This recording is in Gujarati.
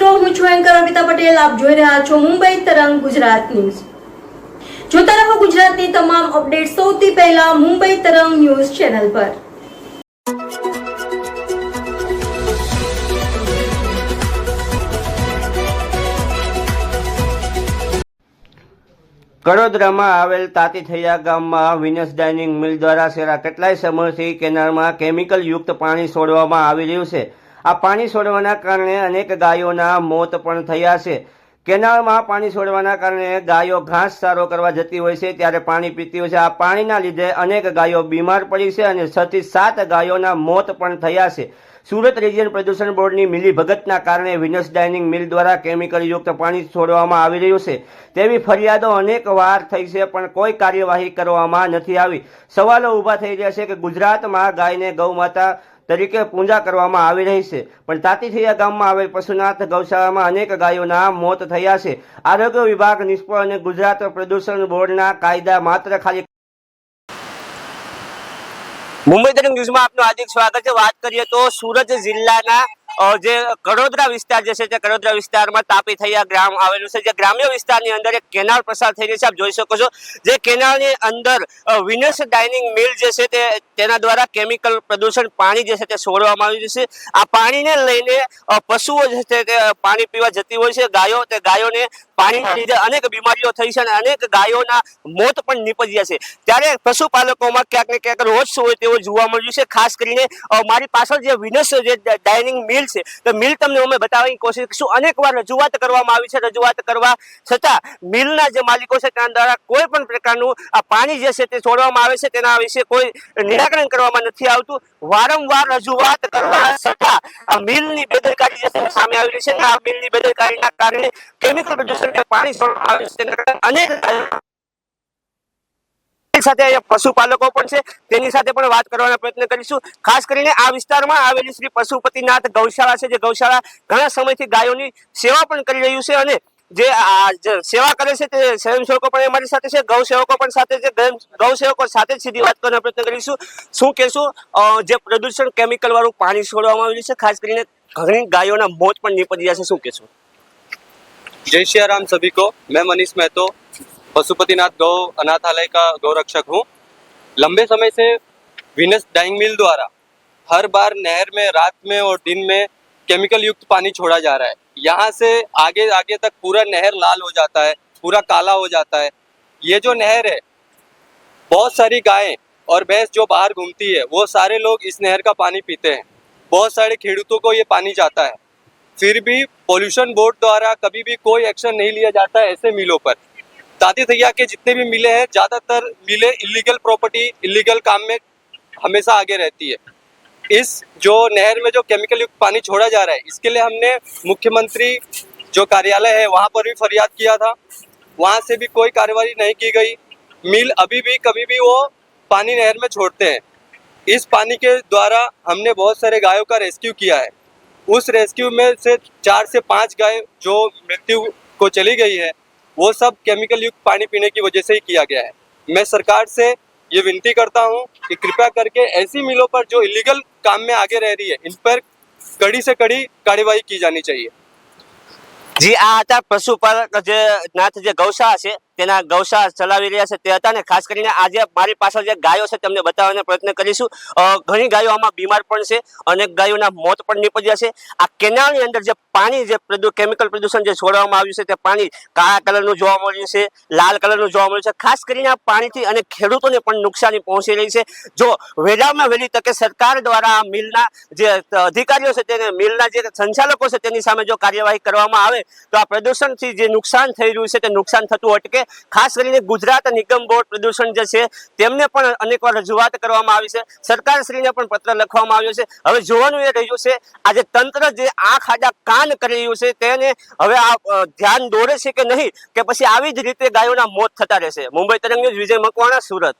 મિત્રો હું છું એન્કર અમિતા પટેલ. આપ જોઈ રહ્યા છો મુંબઈ તરંગ ગુજરાત ન્યૂઝ. જોતા રહો ગુજરાતની તમામ અપડેટ સૌથી પહેલા મુંબઈ તરંગ ન્યૂઝ ચેનલ પર. કડોદરામાં આવેલ તાતીથૈયા ગામમાં વિનસ ડાઇનિંગ મિલ દ્વારા છેલ્લા કેટલાય સમયથી કેનાલમાં કેમિકલ યુક્ત પાણી છોડવામાં આવી રહ્યું છે. આ પાણી છોડવાના કારણે અનેક ગાયોના મોત પણ થયા છે. કેનાલમાં પાણી છોડવાના કારણે ગાયો ઘાસ સારો કરવા જતી હોય છે ત્યારે પાણી પીતી હોય છે. આ પાણીના લીધે અનેક ગાયો બીમાર પડી છે અને છથી સાત ગાયોના મોત પણ થયા છે. સુરત રિજિયન પ્રદૂષણ બોર્ડની મિલી ભગતના કારણે વિનસ ડાઇનિંગ મિલ દ્વારા કેમિકલ યુક્ત પાણી છોડવામાં આવી રહ્યું છે. તેવી ફરિયાદો અનેક વાર થઈ છે પણ કોઈ કાર્યવાહી કરવામાં નથી આવી. સવાલો ઊભા થઈ રહ્યા છે કે ગુજરાતમાં ગાયને ગૌ માતા તરીકે પૂજા કરવામાં આવી રહી છે. પણ તાતીથૈયા ગામમાં આવેલ પશુનાથ ગૌશાળામાં અનેક ગાયોના મોત થયા છે. આરોગ્ય વિભાગ, નિષ્ફળ અને ગુજરાત પ્રદૂષણ બોર્ડના કાયદા માત્ર ખાલી મુંબઈ તરફ ન્યૂઝમાં આપનું હાર્દિક સ્વાગત છે. વાત કરીએ તો સુરત જિલ્લાના જે કડોદરા વિસ્તાર જે છે તે કડોદરા વિસ્તારમાં તાપી થયા ગ્રામ આવેલું છે, જે ગ્રામ્ય વિસ્તારની અંદર એક કેનાલ પસાર થઈ છે, આપ જોઈ શકો છો. જે કેનાલની અંદર વિનસ ડાઇનિંગ મિલ જે છે, તે તેના દ્વારા કેમિકલ પ્રદૂષણ પાણી જે છે, તે છોડવામાં આવ્યું છે. આ પાણીને લઈને પશુઓ જે છે, તે પાણી પીવા જતી હોય છે. ગાયો, તે ગાયોને પાણીના લીધે અનેક બીમારીઓ થઈ છે અને અનેક ગાયોના મોત પણ નીપજ્યા છે. ત્યારે પશુપાલકોમાં ક્યાંક ને ક્યાંક રોજ હોય તેવું જોવા મળ્યું છે. ખાસ કરીને મારી પાછળ જે વિનસ જે ડાઇનિંગ મિલ છે. તો મિલ તમને અમે બતાવવાની કોશિશ કરીશું. અનેક વાર રજૂઆત કરવામાં આવી છે. રજૂઆત કરવા છતાં મિલના જે માલિકો છે તેના દ્વારા કોઈ પણ પ્રકારનું આ પાણી જે છે તે છોડવામાં આવે છે. તેના વિશે કોઈ નિરાકરણ કરવામાં નથી આવતું. વારંવાર રજૂઆત કરવા છતાં આ મિલની બેદરકારી જે સામે આવી રહી છે. આ મિલની બેદરકારીના કારણે કેમિકલ પ્રદૂષણ પાણી છોડવામાં આવે છે. તેના કારણે અનેક આપણી સાથે પશુપાલકો પણ છે. તેની સાથે પણ વાત કરવાનો પ્રયત્ન કરીશું. ખાસ કરીને આ વિસ્તારમાં આવેલી શ્રી પશુપતિનાથ ગૌશાળા છે, જે ગૌશાળા ઘણા સમયથી ગાયોની સેવા પણ કરી રહ્યું છે અને જે સેવા કરે છે તે સ્વયંસેવકો પણ અમારી સાથે છે. ગૌ સેવકો પણ સાથે છે. ગૌ સેવકો સાથે સીધી વાત કરવાનો પ્રયત્ન કરીશું. શું કહેશું? જે પ્રદૂષણ કેમિકલ વાળું પાણી છોડવામાં આવેલું છે, ખાસ કરીને ઘણી ગાયોના મોત પણ નીપજ્યા છે. શું કહેશું? જય શ્રી રામ સભી કો. મેં મનીષ મહેતો. पशुपतिनाथ गौ अनाथालय का गौ रक्षक हूँ। लंबे समय से विनस डाइंग मिल द्वारा हर बार नहर में, रात में और दिन में केमिकल युक्त पानी छोड़ा जा रहा है। यहाँ से आगे आगे तक पूरा नहर लाल हो जाता है, पूरा काला हो जाता है। ये जो नहर है, बहुत सारी गायें और भैंस जो बाहर घूमती है, वो सारे लोग इस नहर का पानी पीते हैं। बहुत सारे खेडूतों को ये पानी जाता है। फिर भी पोल्यूशन बोर्ड द्वारा कभी भी कोई एक्शन नहीं लिया जाता है ऐसे मिलों पर। ताती थैया के जितने भी मिले हैं, ज़्यादातर मिले इलीगल प्रॉपर्टी इलीगल काम में हमेशा आगे रहती है। इस जो नहर में जो केमिकल युक्त पानी छोड़ा जा रहा है, इसके लिए हमने मुख्यमंत्री जो कार्यालय है, वहाँ पर भी फरियाद किया था। वहाँ से भी कोई कार्रवाई नहीं की गई। मिल अभी भी, कभी भी वो पानी नहर में छोड़ते हैं। इस पानी के द्वारा हमने बहुत सारे गायों का रेस्क्यू किया है। उस रेस्क्यू में से चार से पाँच गाय जो मृत्यु को चली गई है वो सब केमिकल युक्त पानी पीने की वजह से ही किया गया है मैं सरकार से ये विनती करता हूँ कि कृपया करके ऐसी मिलों पर जो इलीगल काम में आगे रह रही है इन पर कड़ी से कड़ी कार्यवाही की जानी चाहिए જી આ હતા પશુપાલક જે નાથ જે ગૌશાળા છે તેના ગૌશાળા ચલાવી રહ્યા છે તે હતા ને ખાસ કરીને આજે મારી પાછળ જે ગાયો છે તેમને બતાવવાનો પ્રયત્ન કરીશું. ઘણી ગાયો આમાં બીમાર પણ છે, અનેક ગાયોના મોત પણ નીપજ્યા છે. આ કેનાલની અંદર જે પાણી જે કેમિકલ પ્રદૂષણ જે છોડવામાં આવ્યું છે તે પાણી કાળા કલરનું જોવા મળ્યું છે, લાલ કલરનું જોવા મળ્યું છે. ખાસ કરીને આ પાણીથી અને ખેડૂતોને પણ નુકસાની પહોંચી રહી છે. જો વહેલામાં વહેલી તકે સરકાર દ્વારા આ મિલના જે અધિકારીઓ છે તેને મિલના જે સંચાલકો છે તેની સામે જો કાર્યવાહી કરવામાં આવે, તો આ પ્રદૂષણથી જે નુકસાન થઈ રહ્યું છે તે નુકસાન થતું અટકે ખાસ કરીને ગુજરાત નિગમ બોર્ડ પ્રદૂષણ જે છે, તેમને પણ અનેકવાર રજૂઆત કરવામાં આવી છે. સરકારશ્રીને પણ પત્ર લખવામાં આવ્યો છે. હવે જોવાનું એ રહ્યું છે, આજે તંત્ર જે આંખ આડા કાન કરી રહ્યું છે, તેને હવે આ ધ્યાન દોરે છે કે નહીં? કે પછી આવી જ રીતે ગાયોના મોત થતા રહેશે. મુંબઈ તરંગ વિજય મકવાણા, સુરત.